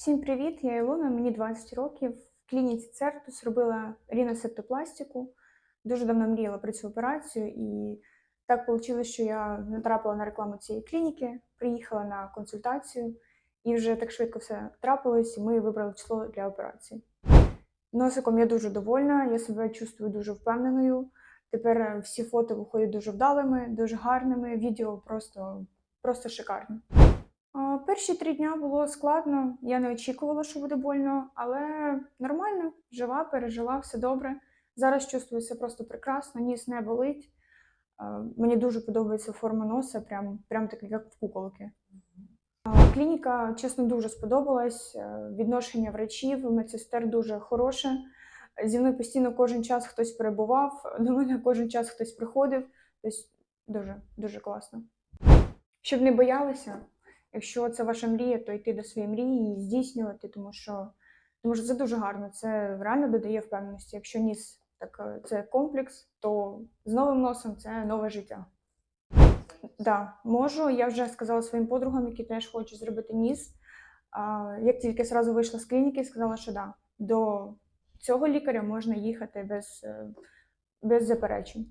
Всім привіт! Я Ілона, мені 20 років. В клініці Цертус робила ріносептопластику. Дуже давно мріяла про цю операцію, і так вийшло, що я натрапила на рекламу цієї клініки, приїхала на консультацію, і вже так швидко все трапилось, і ми вибрали число для операції. Носиком я дуже довольна, я себе чувствую дуже впевненою. Тепер е, всі фото виходять дуже вдалими, дуже гарними, відео просто, просто шикарні. Перші три дня було складно, я не очікувала, що буде больно, але нормально, жива, пережила, все добре. Зараз чувствую себе просто прекрасно, ніс не болить. Мені дуже подобається форма носа, прям, прям так, як в куколки. Клініка, чесно, дуже сподобалась. Е, Відношення врачів, медсестер дуже хороше. Зі мною постійно кожен час хтось перебував, до мене кожен час хтось приходив. Тобто дуже, дуже класно. Щоб не боялися, Якщо це ваша мрія, то йти до своєї мрії і здійснювати, тому що, тому що це дуже гарно, це реально додає впевненості. Якщо ніс так е, це комплекс, то з новим носом це нове життя. Да, можу. Я вже сказала своїм подругам, які теж хочуть зробити ніс. А, як тільки зразу вийшла з клініки, сказала, що да, до цього лікаря можна їхати без, е, без заперечень.